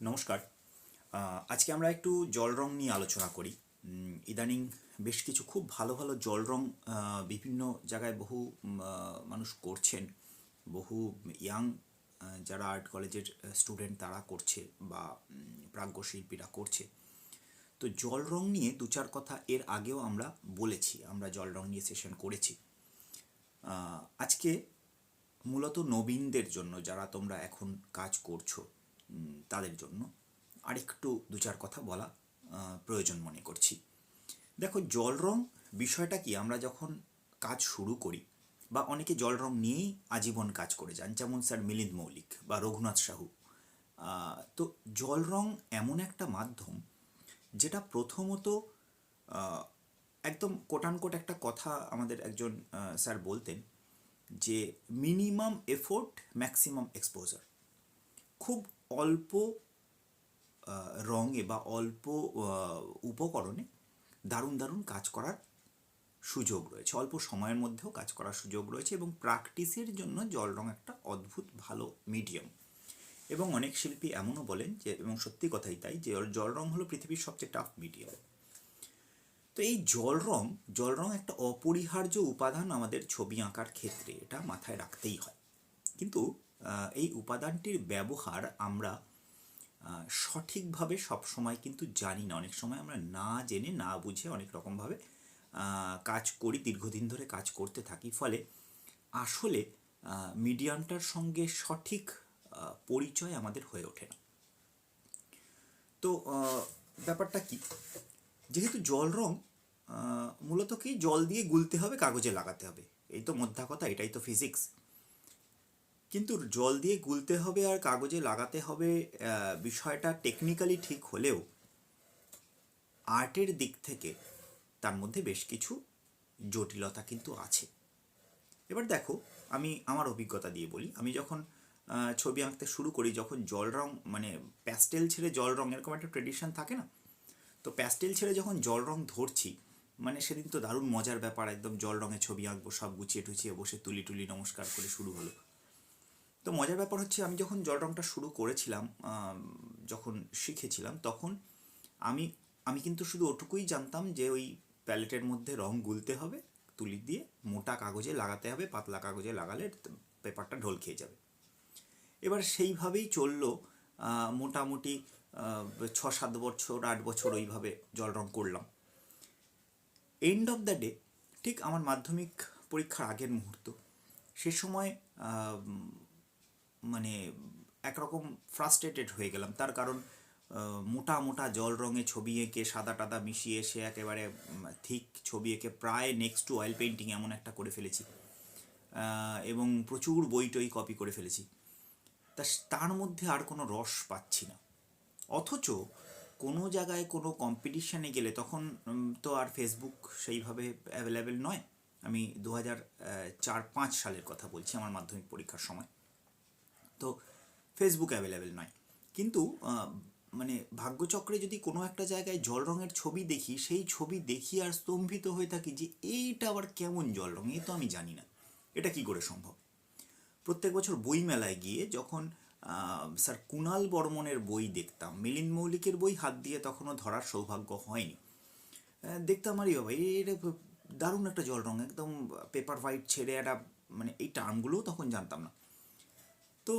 নমস্কার। আজকে আমরা একটু জল রং নিয়ে আলোচনা করি। ইদানিং বেশ কিছু খুব ভালো ভালো জল রং বিভিন্ন জায়গায় বহু মানুষ করছেন। বহু ইয়াং যারা আর্ট কলেজের স্টুডেন্ট তারা করছে বা প্রাজ্ঞ শিল্পীরা করছে। তো জল রং নিয়ে দু চার কথা এর আগেও আমরা বলেছি, আমরা জল রং নিয়ে সেশন করেছি। আজকে মূলত নবীনদের জন্য যারা তোমরা এখন কাজ করছ তাদের জন্য। আরেকটু দু চার কথা বলা প্রয়োজন মনে করছি। দেখো, জল রং বিষয়টা কি? আমরা যখন কাজ শুরু করি বা অনেকে জল রং নিয়েই আজীবন কাজ করে যান, যেমন স্যার মিলিন্দ মৌলিক বা রঘুনাথ সাহু। তো জল রং এমন একটা মাধ্যম যেটা প্রথমত একদম কোটানকোট একটা কথা আমাদের একজন স্যার বলতেন যে মিনিমাম এফোর্ট ম্যাক্সিমাম এক্সপোজার খুব অল্প রঙে বা অল্প উপকরণে দারুণ দারুণ কাজ করার সুযোগ রয়েছে। অল্প সময়ের মধ্যেও কাজ করার সুযোগ রয়েছে এবং প্র্যাকটিসের জন্য জল রং একটা অদ্ভুত ভালো মিডিয়াম এবং অনেক শিল্পী এমনও বলেন যে, এবং সত্যি কথাই তাই, যে জল রং হলো পৃথিবীর সবচেয়ে টাফ মিডিয়াম তো এই জল রং জল রং একটা অপরিহার্য উপাদান আমাদের ছবি আঁকার ক্ষেত্রে এটা মাথায় রাখতেই হয়। কিন্তু এই উপাদানটির ব্যবহার আমরা সঠিকভাবে সবসময় কিন্তু জানি না। অনেক সময় আমরা না জেনে, না বুঝে অনেক রকমভাবে কাজ করি, দীর্ঘদিন ধরে কাজ করতে থাকি। ফলে আসলে মিডিয়ামটার সঙ্গে সঠিক পরিচয় আমাদের হয়ে ওঠে না। তো ব্যাপারটা কি? যেহেতু জল রং মূলত কি? জল দিয়ে গুলতে হবে, কাগজে লাগাতে হবে। এই তো মধ্যা কথা এটাই তো ফিজিক্স কিন্তু জল দিয়ে গুলতে হবে আর কাগজে লাগাতে হবে বিষয়টা টেকনিক্যালি ঠিক হলেও আর্টের দিক থেকে তার মধ্যে বেশ কিছু জটিলতা কিন্তু আছে। এবার দেখো, আমি আমার অভিজ্ঞতা দিয়ে বলি। আমি যখন ছবি আঁকতে শুরু করি, যখন জল রং মানে প্যাস্টেল ছেড়ে জল রং, এরকম একটা ট্রেডিশন থাকে না? তো প্যাস্টেল ছেড়ে যখন জল রং ধরছি মানে সেদিন তো দারুণ মজার ব্যাপার, একদম জল রঙে ছবি আঁকবো, সব গুছিয়ে টুচিয়ে বসে তুলি টুলি নমস্কার করে শুরু হলো। তো মজার ব্যাপার হচ্ছে আমি যখন জল রঙটা শুরু করেছিলাম যখন শিখেছিলাম, তখন আমি আমি কিন্তু শুধু ওটুকুই জানতাম যে ওই প্যালেটের মধ্যে রং গুলতে হবে, তুলি দিয়ে মোটা কাগজে লাগাতে হবে, পাতলা কাগজে লাগালে পেপারটা ঢোল খেয়ে যাবে। এবার সেইভাবেই চলল মোটামুটি ছ সাত বছর, আট বছর ওইভাবে জল রং করলাম। এন্ড অফ দ্য ডে ঠিক আমার মাধ্যমিক পরীক্ষার আগের মুহূর্ত, সে সময় মানে একরকম ফ্রাস্ট্রেটেড হয়ে গেলাম। তার কারণ মোটা মোটা জল রঙে ছবি এঁকে, সাদা টাদা মিশিয়ে সে একেবারে থিক ছবি এঁকে প্রায় নেক্সট টু অয়েল পেন্টিং এমন একটা করে ফেলেছি। এবং প্রচুর বই টই কপি করে ফেলেছি। তা তার মধ্যে আর কোনো রস পাচ্ছি না। অথচ কোনো জায়গায় কোনো কম্পিটিশানে গেলে তখন তো আর ফেসবুক সেইভাবে অ্যাভেলেবেল নয়। আমি দু হাজার চার পাঁচ সালের কথা বলছি আমার মাধ্যমিক পরীক্ষার সময়। তো ফেসবুক অ্যাভেলেবেল নয়। কিন্তু মানে ভাগ্যচক্রে যদি কোনো একটা জায়গায় জল রঙের ছবি দেখি, সেই ছবি দেখি আর স্তম্ভিত হয়ে থাকি যে, এইটা আবার কেমন জল রঙ? এ তো আমি জানি না। এটা কি করে সম্ভব? প্রত্যেক বছর বই মেলায় গিয়ে যখন স্যার কুণাল বর্মনের বই দেখতাম মিলিন মৌলিকের বই হাত দিয়ে তখনও ধরার সৌভাগ্য হয়নি। দেখতাম, আরে বাবা, এটা দারুণ একটা জল রঙ, একদম পেপার হোয়াইট ছেড়ে একটা মানে এই টার্মগুলোও তখন জানতাম না। তো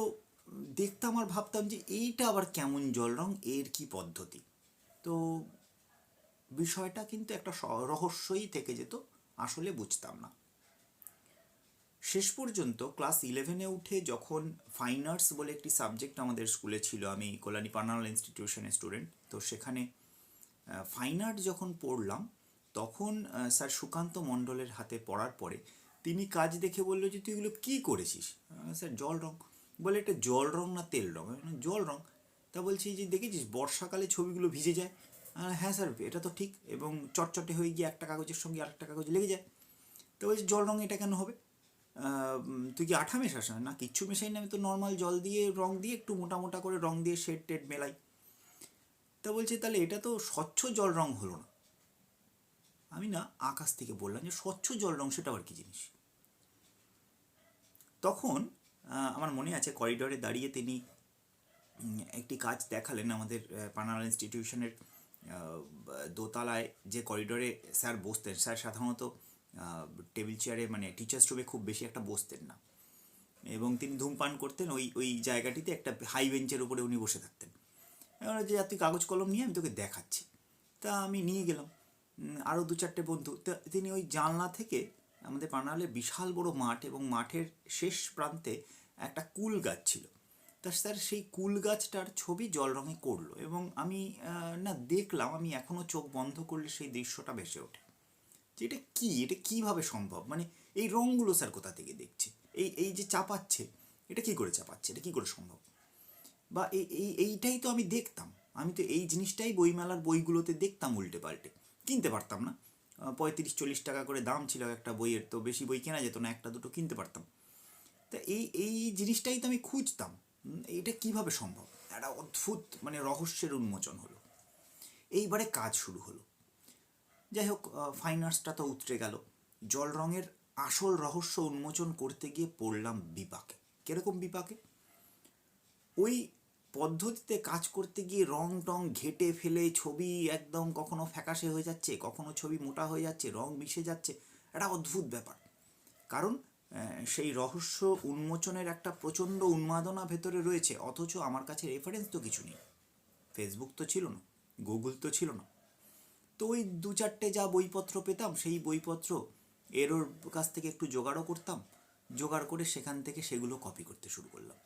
দেখতাম আর ভাবতাম যে এইটা আবার কেমন জল? রং এর কি পদ্ধতি? তো বিষয়টা কিন্তু একটা রহস্যই থেকে যেত, আসলে বুঝতাম না। শেষ পর্যন্ত ক্লাস ইলেভেনে উঠে যখন ফাইন আর্টস বলে একটি সাবজেক্ট আমাদের স্কুলে ছিল, আমি কল্যাণী পার্নাল ইনস্টিটিউশনের স্টুডেন্ট তো সেখানে ফাইন আর্ট যখন পড়লাম, তখন স্যার সুকান্ত মণ্ডলের হাতে পড়ার পরে তিনি কাজ দেখে বলল যে, তুই এগুলো কী করেছিস? স্যার, জল রং। বলে এটা জল রং না তেল রং? জল রং। তা বলছি যে দেখেছিস, বর্ষাকালে ছবিগুলো ভিজে যায়? হ্যাঁ স্যার, এটা তো ঠিক। এবং চটচটে হয়ে গিয়ে একটা কাগজের সঙ্গে আরেকটা কাগজ লেগে যায়। তো বলছি, জল রং এটা কেন হবে? তুই কি আঠা মেশাস না? কিচ্ছু মেশাই না। আমি তো নর্মাল জল দিয়ে, রং দিয়ে, একটু মোটা মোটা করে রং দিয়ে শেড টেড মেলাই। তা বলছে, তাহলে এটা তো স্বচ্ছ জল রং হলো না। আমি না আকাশ থেকে বললাম যে, স্বচ্ছ জল রং, সেটা আবার কি জিনিস? তখন আমার মনে আছে করিডোরে দাঁড়িয়ে তিনি একটি কাজ দেখালেন আমাদের পানাল ইনস্টিটিউশনের দোতলায় যে করিডোরে স্যার বসতেন। স্যার সাধারণত টেবিল চেয়ারে মানে টিচার্স রুমে খুব বেশি একটা বসতেন না। এবং তিনি ধূমপান করতেন ওই ওই জায়গাটিতে একটা হাই বেঞ্চের উপরে উনি বসে থাকতেন। এবার যে, তুই কাগজ কলম নিয়ে আমি তোকে দেখাচ্ছি। তা আমি নিয়ে গেলাম। আরও দু চারটে বন্ধু। তিনি ওই জানলা থেকে আমাদের পানালে বিশাল বড় মাঠ এবং মাঠের শেষ প্রান্তে একটা কুল গাছ ছিল। তা স্যার সেই কুল গাছটার ছবি জল রঙে করল এবং আমি না দেখলাম, আমি এখনও চোখ বন্ধ করলে সেই দৃশ্যটা ভেসে ওঠে। যে এটা কী? এটা কীভাবে সম্ভব? মানে এই রঙগুলো স্যার কোথা থেকে দেখছে? এই এই যে চাপাচ্ছে, এটা কী করে চাপাচ্ছে? এটা কী করে সম্ভব? বা এই এই এইটাই তো আমি দেখতাম। আমি তো এই জিনিসটাই বইমেলার বইগুলোতে দেখতাম উল্টে পাল্টে। কিনতে পারতাম না। পঁয়ত্রিশ, চল্লিশ টাকা করে দাম ছিল একটা বইয়ের, তো বেশি বই কেনা যেত না, একটা দুটো কিনতে পারতাম। তা এই এই জিনিসটাই তো আমি খুঁজতাম এইটা কীভাবে সম্ভব? একটা অদ্ভুত মানে রহস্যের উন্মোচন হলো। এইবারে কাজ শুরু হলো। যাই হোক ফাইন আর্টসটা তো উতরে গেল। জল রঙের আসল রহস্য উন্মোচন করতে গিয়ে পড়লাম বিপাকে। কীরকম বিপাকে? ওই পদ্ধতিতে কাজ করতে গিয়ে রং টং ঘেটে ফেলে ছবি একদম কখনো ফ্যাকাশে হয়ে যাচ্ছে, কখনো ছবি মোটা হয়ে যাচ্ছে, রং মিশে যাচ্ছে, একটা অদ্ভুত ব্যাপার। কারণ সেই রহস্য উন্মোচনের একটা প্রচণ্ড উন্মাদনা ভেতরে রয়েছে, অথচ আমার কাছে রেফারেন্স তো কিছু নেই। ফেসবুক তো ছিল না গুগল তো ছিল না। তো ওই দু চারটে যা বইপত্র পেতাম, সেই বইপত্র এরোর কাছ থেকে একটু জোগাড়ও করতাম, জোগাড় করে সেখান থেকে সেগুলো কপি করতে শুরু করলাম।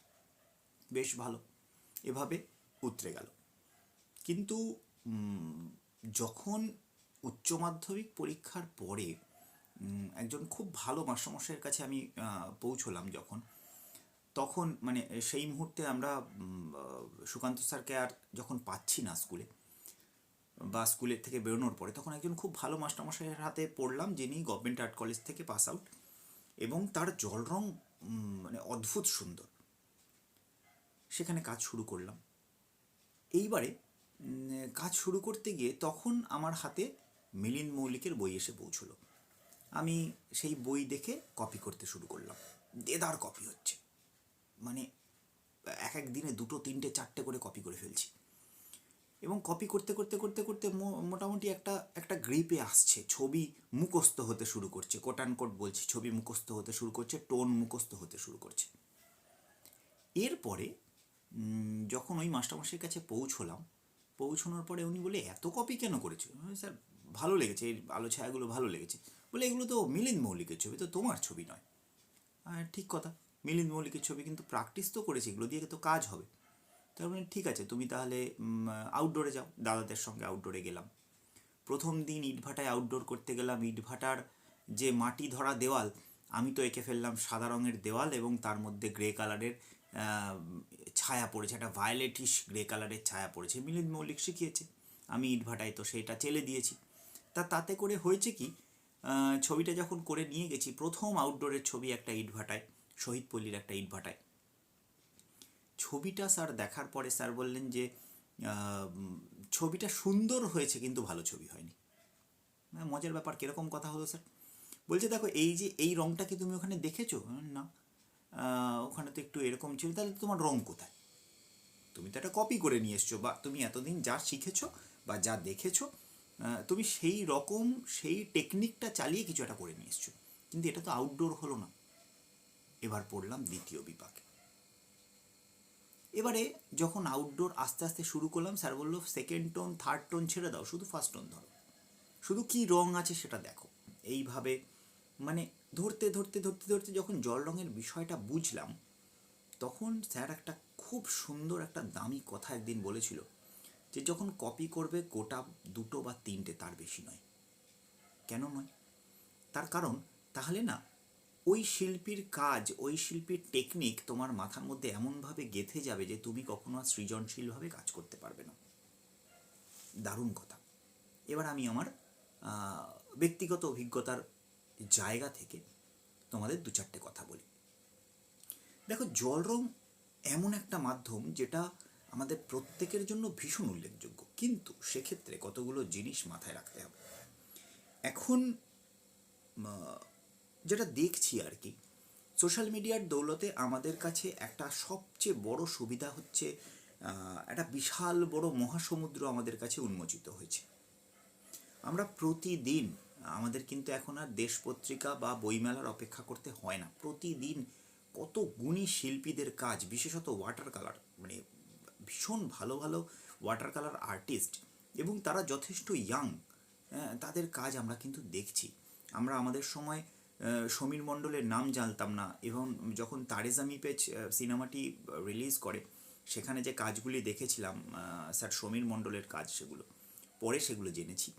বেশ ভালো। এভাবে উতরে গেল। কিন্তু যখন উচ্চ মাধ্যমিক পরীক্ষার পরে একজন খুব ভালো মাস্টারমশাইয়ের কাছে আমি পৌঁছলাম যখন, তখন মানে সেই মুহূর্তে আমরা সুকান্ত স্যারকে আর যখন পাচ্ছি না স্কুলে, বা স্কুলের থেকে বেরোনোর পরে, তখন একজন খুব ভালো মাস্টারমশাইয়ের হাতে পড়লাম, যিনি গভর্নমেন্ট আর্ট কলেজ থেকে পাস আউট এবং তার জল রং মানে অদ্ভুত সুন্দর। সেখানে কাজ শুরু করলাম। এইবারে কাজ শুরু করতে গিয়ে তখন আমার হাতে মিলিন মৌলিকের বই এসে পৌঁছলো। আমি সেই বই দেখে কপি করতে শুরু করলাম। দেদার কপি হচ্ছে। মানে এক এক দিনে দুটো, তিনটে, চারটে করে কপি করে ফেলছি। এবং কপি করতে করতে করতে করতে মোটামুটি একটা একটা গ্রিপে আসছে। ছবি মুখস্থ হতে শুরু করছে। কোটান কোট বলছি, ছবি মুখস্থ হতে শুরু করছে টোন মুখস্থ হতে শুরু করছে। এরপরে যখন ওই মাস্টারমশাইয়ের কাছে পৌঁছলাম, পৌঁছানোর পরে উনি বলে, এত কপি কেন করেছ? স্যার, ভালো লেগেছে, এই আলো ছায়াগুলো ভালো লেগেছে। বলে, এগুলো তো মিলিন্দ মৌলিকের ছবি, তো তোমার ছবি নয়। ঠিক কথা, মিলিন্দ মৌলিকের ছবি, কিন্তু প্র্যাকটিস তো করেছি, এগুলো দিয়ে তো কাজ হবে। তার মানে ঠিক আছে, তুমি তাহলে আউটডোরে যাও। দাদাদের সঙ্গে আউটডোরে গেলাম। প্রথম দিন ইটভাটায় আউটডোর করতে গেলাম। ইটভাটার যে মাটি ধরা দেওয়াল, আমি তো এঁকে ফেললাম সাদা রঙের দেওয়াল এবং তার মধ্যে গ্রে কালারের ছায়া পড়েছে একটা ভায়োলেটিশ গ্রে কালারের ছায়া পড়েছে। মিলিন্দ মৌলিক শিখিয়েছে আমি ইটভাটায় তো সেইটা চেলে দিয়েছি। তা তাতে করে হয়েছে কি ছবিটা যখন করে নিয়ে গেছি প্রথম আউটডোরের ছবি একটা ইটভাটায় শহীদপল্লীর একটা ইটভাটায় ছবিটা স্যার দেখার পরে স্যার বললেন যে ছবিটা সুন্দর হয়েছে কিন্তু ভালো ছবি হয়নি। হ্যাঁ, মজার ব্যাপার কীরকম কথা হলো স্যার? বলছে দেখো এই যে এই রঙটা কি তুমি ওখানে দেখেছ? না। ওখানে তো একটু এরকম ছিল, তাহলে তোমার রং কোথায়? তুমি তো একটা কপি করে নিয়ে এসছো, বা তুমি এতদিন যা শিখেছো বা যা দেখেছ তুমি সেই রকম, সেই টেকনিকটা চালিয়ে কিছু একটা করে নিয়ে এসছো। কিন্তু এটা তো আউটডোর হলো না। এবার পড়লাম দ্বিতীয় বিপাকে। এবারে যখন আউটডোর আস্তে আস্তে শুরু করলাম, স্যার বলল সেকেন্ড টোন থার্ড টোন ছেড়ে দাও, শুধু ফার্স্ট টোন ধরো। শুধু কি রং আছে সেটা দেখো। এইভাবে মানে ধরতে ধরতে ধরতে ধরতে যখন জল রঙের বিষয়টা বুঝলাম, তখন স্যার একটা খুব সুন্দর একটা দামি কথা একদিন বলেছিল যে যখন কপি করবে গোটা দুটো বা তিনটে তার বেশি নয়। কেন নয়? তার কারণ, তাহলে না, ওই শিল্পীর কাজ, ওই শিল্পীর টেকনিক তোমার মাথার মধ্যে এমনভাবে গেঁথে যাবে যে তুমি কখনো আর সৃজনশীলভাবে কাজ করতে পারবে না। দারুণ কথা। এবার আমি আমার ব্যক্তিগত অভিজ্ঞতার জায়গা থেকে তোমাদের দু চারটে কথা বলি। দেখো, জল রং এমন একটা মাধ্যম যেটা আমাদের প্রত্যেকের জন্য ভীষণ উল্লেখযোগ্য। কিন্তু সেক্ষেত্রে কতগুলো জিনিস মাথায় রাখতে হবে। এখন যেটা দেখছি আর কি, সোশ্যাল মিডিয়ার দৌলতে আমাদের কাছে একটা সবচেয়ে বড় সুবিধা হচ্ছে একটা বিশাল বড় মহাসমুদ্র আমাদের কাছে উন্মোচিত হয়েছে। আমরা প্রতিদিন আমাদের কিন্তু এখন আর দেশ পত্রিকা বা বইমেলার অপেক্ষা করতে হয় না। প্রতিদিন কত গুণী শিল্পীদের কাজ, বিশেষত ওয়াটার কালার মানে ভীষণ ভালো ভালো ওয়াটার কালার আর্টিস্ট এবং তারা যথেষ্ট ইয়াং তাদের কাজ আমরা কিন্তু দেখছি। আমরা আমাদের সময় সমীর মণ্ডলের নাম জানতাম না এবং যখন তারে জামি পেচ সিনেমাটি রিলিজ করে, সেখানে যে কাজগুলি দেখেছিলাম স্যার সমীর মণ্ডলের কাজ সেগুলো, পরে সেগুলো জেনেছি।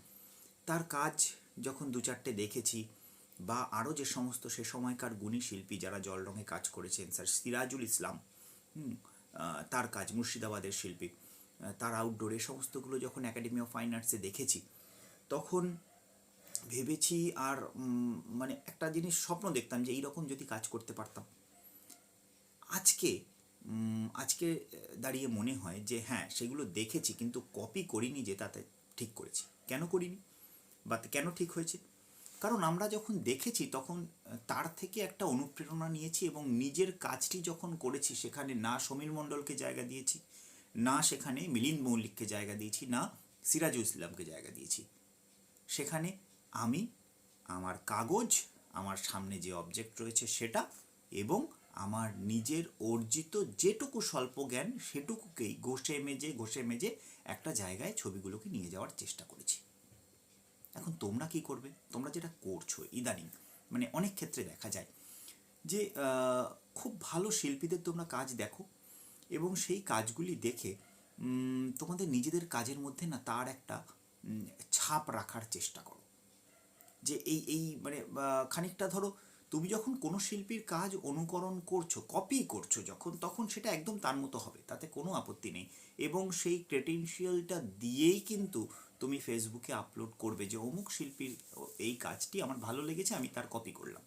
তার কাজ যখন দু চারটে দেখেছি, বা আরও যে সমস্ত সে সময়কার গুণী শিল্পী যারা জল রঙে কাজ করেছেন, স্যার সিরাজুল ইসলাম তার কাজ, মুর্শিদাবাদের শিল্পী তার আউটডোর এই সমস্তগুলো যখন একাডেমি অফ ফাইন আর্টসে দেখেছি, তখন ভেবেছি আর মানে একটা জিনিস স্বপ্ন দেখতাম যে এইরকম যদি কাজ করতে পারতাম। আজকে আজকে দাঁড়িয়ে মনে হয় যে হ্যাঁ সেগুলো দেখেছি কিন্তু কপি করিনি যে তাতে ঠিক করেছি। কেন করিনি? বা কেন ঠিক হয়েছে? কারণ আমরা যখন দেখেছি, তখন তার থেকে একটা অনুপ্রেরণা নিয়েছি এবং নিজের কাজটি যখন করেছি, সেখানে না সমীর মণ্ডলকে জায়গা দিয়েছি, না সেখানে মিলিন্দ মৌলিককে জায়গা দিয়েছি, না সিরাজুল ইসলামকে জায়গা দিয়েছি। সেখানে আমি, আমার কাগজ, আমার সামনে যে অবজেক্ট রয়েছে সেটা এবং আমার নিজের অর্জিত যেটুকু স্বল্প জ্ঞান, সেটুকুকেই ঘষে মেজে ঘষে মেজে একটা জায়গায় ছবিগুলোকে নিয়ে যাওয়ার চেষ্টা করেছি। এখন তোমরা কি করবে? তোমরা যেটা করছ ইদানিং মানে অনেক ক্ষেত্রে দেখা যায় যে খুব ভালো শিল্পীদের তোমরা কাজ দেখো এবং সেই কাজগুলি দেখে তোমাদের নিজেদের কাজের মধ্যে না তার একটা ছাপ রাখার চেষ্টা করো। যে এই এই মানে খানিকটা ধরো, তুমি যখন কোনো শিল্পীর কাজ অনুকরণ করছ কপি করছ যখন, তখন সেটা একদম তার মতো হবে, তাতে কোনো আপত্তি নেই এবং সেই ক্রেটেনশিয়ালটা দিয়েই কিন্তু তুমি ফেসবুকে আপলোড করবে যে, অমুক শিল্পীর এই কাজটি আমার ভালো লেগেছে, আমি তার কপি করলাম।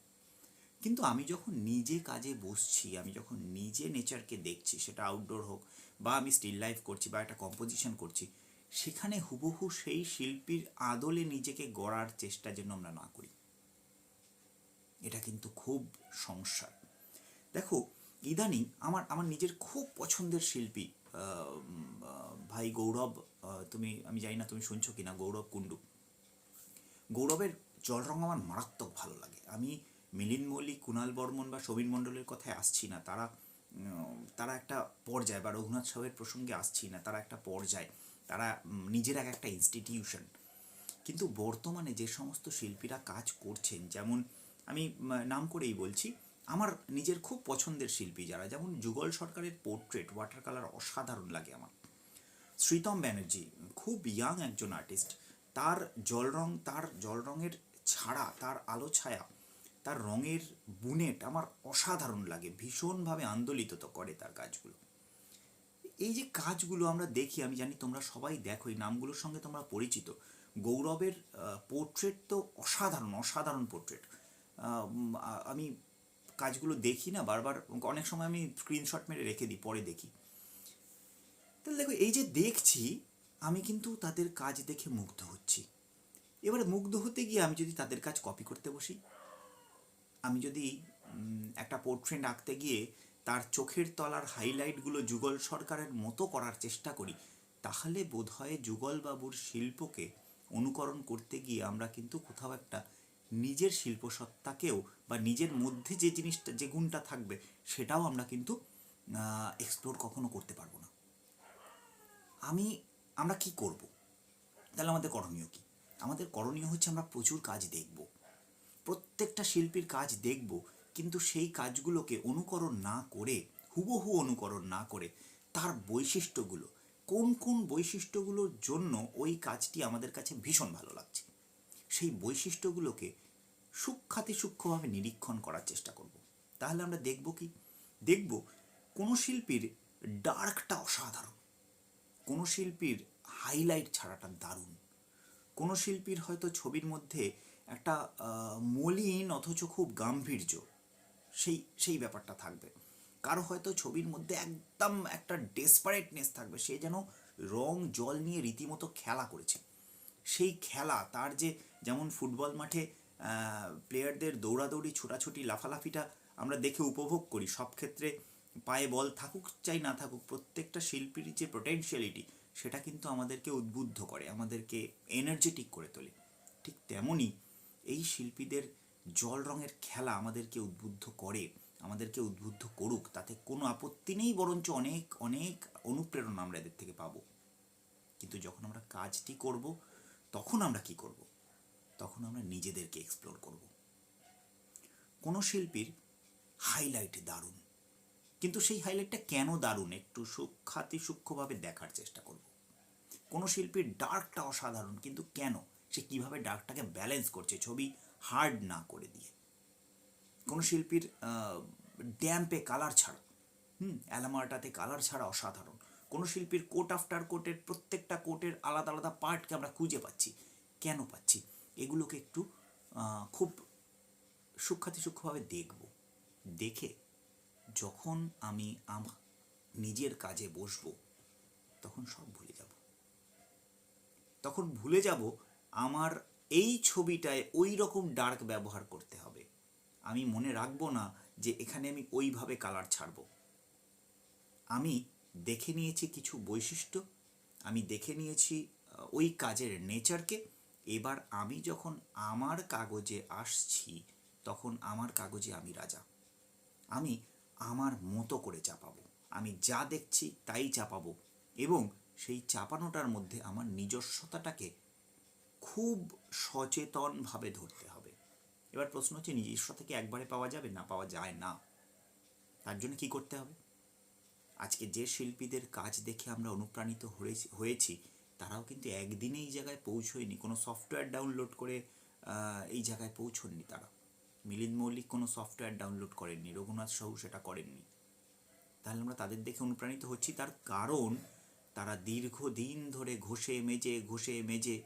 কিন্তু আমি যখন নিজে কাজে বসছি, আমি যখন নিজে নেচারকে দেখছি, সেটা আউটডোর হোক বা আমি স্টিল লাইফ করছি বা একটা কম্পোজিশন করছি, সেখানে হুবহু সেই শিল্পীর আদলে নিজেকে গড়ার চেষ্টা যেন আমরা না করি। এটা কিন্তু খুব সমস্যা। দেখো, ইদানিং আমার আমার নিজের খুব পছন্দের শিল্পী ভাই গৌরব তুমি, আমি জানি না তুমি শুনছো কি না গৌরব কুণ্ডু। গৌরবের জল জলরং আমার মারাত্মক ভালো লাগে। আমি মিলিন মল্লিক কুণাল বর্মন বা সবিন মণ্ডলের কথায় আসছি না। তারা তারা একটা পর্যায় বা রঘুনাথ সাহের প্রসঙ্গে আসছি না। তারা একটা পর্যায়। তারা নিজের এক একটা ইনস্টিটিউশন কিন্তু বর্তমানে যে সমস্ত শিল্পীরা কাজ করছেন, যেমন আমি নাম করেই বলছি, আমার নিজের খুব পছন্দের শিল্পী যারা, যেমন যুগল সরকারের পোর্ট্রেট ওয়াটার কালার অসাধারণ লাগে আমার। শ্রীতম ব্যানার্জি খুব ইয়াং একজন আর্টিস্ট তার জল রং, তার জল রঙের ছাড়া, তার আলো ছায়া, তার রঙের বুনেট আমার অসাধারণ লাগে, ভীষণভাবে আন্দোলিত তো করে তার কাজগুলো। এই যে কাজগুলো আমরা দেখি, আমি জানি তোমরা সবাই দেখো, এই নামগুলোর সঙ্গে তোমরা পরিচিত। গৌরবের পোর্ট্রেট তো অসাধারণ অসাধারণ পোর্ট্রেট আমি কাজগুলো দেখি না, বারবার অনেক সময় আমি স্ক্রিনশট মেরে রেখে দিই, পরে দেখি। তাহলে দেখো, এই যে দেখছি, আমি কিন্তু তাদের কাজ দেখে মুগ্ধ হচ্ছি। এবারে মুগ্ধ হতে গিয়ে আমি যদি তাদের কাজ কপি করতে বসি, আমি যদি একটা পোর্ট্রেট আঁকতে গিয়ে তার চোখের তলার হাইলাইটগুলো যুগল সরকারের মতো করার চেষ্টা করি, তাহলে বোধহয় যুগলবাবুর শিল্পকে অনুকরণ করতে গিয়ে আমরা কিন্তু কোথাও একটা নিজের শিল্পসত্তাকেও বা নিজের মধ্যে যে জিনিসটা, যে গুণটা থাকবে, সেটাও আমরা কিন্তু এক্সপ্লোর কখনো করতে পারব না। আমি, আমরা কি করব? তাহলে আমাদের করণীয় কি? আমাদের করণীয় হচ্ছে আমরা প্রচুর কাজ দেখব। প্রত্যেকটা শিল্পীর কাজ দেখব, কিন্তু সেই কাজগুলোকে অনুকরণ না করে, হুবহু অনুকরণ না করে তার বৈশিষ্ট্যগুলো, কোন কোন বৈশিষ্ট্যগুলোর জন্য ওই কাজটি আমাদের কাছে ভীষণ ভালো লাগছে, সেই বৈশিষ্ট্যগুলোকে সূক্ষাতি সূক্ষ্মভাবে নিরীক্ষণ করার চেষ্টা করব। তাহলে আমরা দেখব কি? দেখব কোনো শিল্পীর ডার্কটা অসাধারণ। কোনো শিল্পীর হাইলাইট ছাড়াটা দারুণ। কোনো শিল্পীর হয়তো ছবির মধ্যে একটা মলিন অথচ খুব গাম্ভীর্য, সেই সেই ব্যাপারটা থাকবে। কারও হয়তো ছবির মধ্যে একদম একটা ডেসপারেটনেস থাকবে, সে যেন রং, জল নিয়ে রীতিমতো খেলা করেছে। সেই খেলা, তার যে যেমন ফুটবল মাঠে প্লেয়ারদের দৌড়াদৌড়ি, ছোটাছুটি, লাফালাফিটা আমরা দেখে উপভোগ করি, সব ক্ষেত্রে পায়ে বল থাকুক চাই না থাকুক, প্রত্যেকটা শিল্পীর যে পোটেনশিয়ালিটি সেটা কিন্তু আমাদেরকে উদ্বুদ্ধ করে, আমাদেরকে এনার্জেটিক করে তোলে। ঠিক তেমনই এই শিল্পীদের জল রঙের খেলা আমাদেরকে উদ্বুদ্ধ করে, আমাদেরকে উদ্বুদ্ধ করুক, তাতে কোনো আপত্তি নেই, বরঞ্চ অনেক অনেক অনুপ্রেরণা আমরা এদের থেকে পাবো। কিন্তু যখন আমরা কাজটি করব, তখন আমরা কি করব? তখন আমরা নিজেদেরকে এক্সপ্লোর করব। কোনো শিল্পীর হাইলাইট দারুণ। কিন্তু সেই হাইলাইটটা কেন দারুণ? একটু সূক্ষাতি সূক্ষ্মভাবে দেখার চেষ্টা করব। কোনো শিল্পীর ডার্কটা অসাধারণ, কিন্তু কেন? সে কীভাবে ডার্কটাকে ব্যালেন্স করছে ছবি হার্ড না করে দিয়ে? কোনো শিল্পীর ড্যাম্পে কালার ছাড়া, হুম অ্যালামার্টাতে কালার ছাড়া অসাধারণ। কোনো শিল্পীর কোট আফটার কোটের প্রত্যেকটা কোটের আলাদা আলাদা পার্টকে আমরা খুঁজে পাচ্ছি, কেন পাচ্ছি? এগুলোকে একটু খুব সূক্ষাতি সূক্ষ্মভাবে দেখব। দেখে যখন আমি আম, নিজের কাজে বসবো, তখন সব ভুলে যাব। তখন ভুলে যাব আমার এই ছবিটায় ওই রকম ডার্ক ব্যবহার করতে হবে। আমি মনে রাখব না যে এখানে আমি ওইভাবে কালার ছাড়বো। আমি দেখে নিয়েছি কিছু বৈশিষ্ট্য, আমি দেখে নিয়েছি ওই কাজের নেচারকে এবার আমি যখন আমার কাগজে আসছি, তখন আমার কাগজে আমি রাজা। আমি আমার মতো করে চাপাবো। আমি যা দেখছি তাই চাপাবো। এবং সেই চাপানোটার মধ্যে আমার নিজস্বতাটাকে খুব সচেতনভাবে ধরতে হবে। এবার প্রশ্ন হচ্ছে, নিজস্বতা কি একবারে পাওয়া যাবে? না, পাওয়া যায় না। তার জন্য কি করতে হবে? আজকে যে শিল্পীদের কাজ দেখে আমরা অনুপ্রাণিত হয়েছি তারাও কিন্তু একদিনে এই জায়গায় পৌঁছয়নি। কোনো সফটওয়্যার ডাউনলোড করে এই জায়গায় পৌঁছননি তারা মিলিন্দ মৌলিক কোনো সফটওয়্যার ডাউনলোড করেননি, রঘুনাথ সাহু সেটা করেননি। তাহলে আমরা তাদের দেখে অনুপ্রাণিত হচ্ছি, তার কারণ তারা দীর্ঘদিন ধরে ঘষে মেজে ঘষে মেজে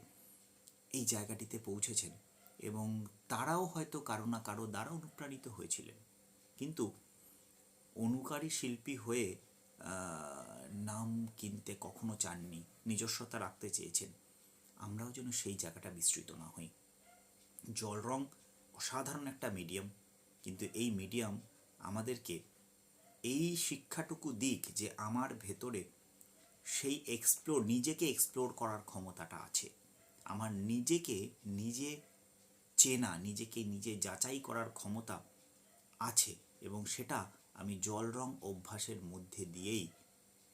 এই জায়গাটিতে পৌঁছেছেন এবং তারাও হয়তো কারও না কারও দ্বারা অনুপ্রাণিত হয়েছিলেন। কিন্তু অনুকারী শিল্পী হয়ে নাম কিনতে কখনো চাননি, নিজস্বতা রাখতে চেয়েছেন। আমরাও যেন সেই জায়গাটা বিস্তৃত না হই। জল অসাধারণ একটা মিডিয়াম কিন্তু এই মিডিয়াম আমাদেরকে এই শিক্ষাটুকু দিক যে আমার ভেতরে সেই এক্সপ্লোর নিজেকে এক্সপ্লোর করার ক্ষমতাটা আছে। আমার নিজেকে নিজে চেনা, নিজেকে নিজে যাচাই করার ক্ষমতা আছে এবং সেটা আমি জল রং অভ্যাসের মধ্যে দিয়েই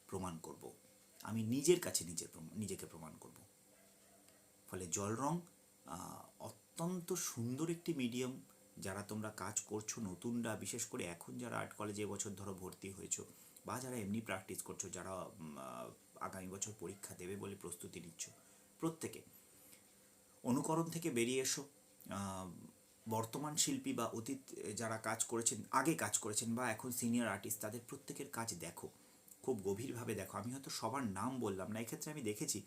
প্রমাণ করব। আমি নিজের কাছে নিজের নিজেকে প্রমাণ করব। ফলে জল রং অত্যন্ত সুন্দর একটি মিডিয়াম যারা তোমরা কাজ করছ নতুনরা, বিশেষ করে এখন যারা আর্ট কলেজে এবছর ধরো ভর্তি হয়েছো বা যারা এমনি প্র্যাকটিস করছ, যারা আগামী বছর পরীক্ষা দেবে বলে প্রস্তুতি নিচ্ছ, প্রত্যেকে। অনুকরণ থেকে বেরিয়ে এসো। বর্তমান শিল্পী বা অতীত যারা কাজ করেছেন, আগে কাজ করেছেন বা এখন সিনিয়র আর্টিস্ট তাদের প্রত্যেকের কাজ দেখো। খুব গভীরভাবে দেখো। আমি হয়তো সবার নাম বললাম না, এক্ষেত্রে আমি দেখেছি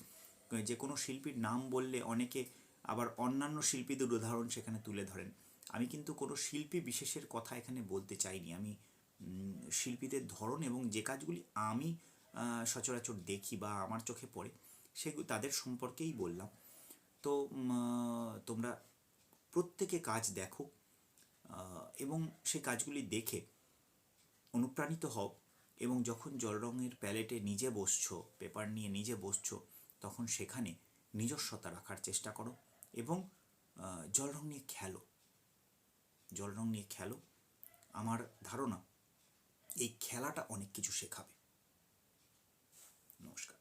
যে কোনো শিল্পীর নাম বললে অনেকে আবার অন্যান্য শিল্পীদের উদাহরণ সেখানে তুলে ধরেন। আমি কিন্তু কোনো শিল্পী বিশেষের কথা এখানে বলতে চাইনি। আমি শিল্পীদের ধরন এবং যে কাজগুলি আমি সচরাচর দেখি বা আমার চোখে পড়ে সেগুলো তাদের সম্পর্কেই বললাম। তো তোমরা প্রত্যেকে কাজ দেখো এবং সেই কাজগুলি দেখে অনুপ্রাণিত হও এবং যখন জল রঙের প্যালেটে নিজে বসছো, পেপার নিয়ে নিজে বসছো, তখন সেখানে নিজস্বতা রাখার চেষ্টা করো। এবং জল রং নিয়ে খেলো। জল রং নিয়ে খেলো। আমার ধারণা, এই খেলাটা অনেক কিছু শেখাবে। নমস্কার।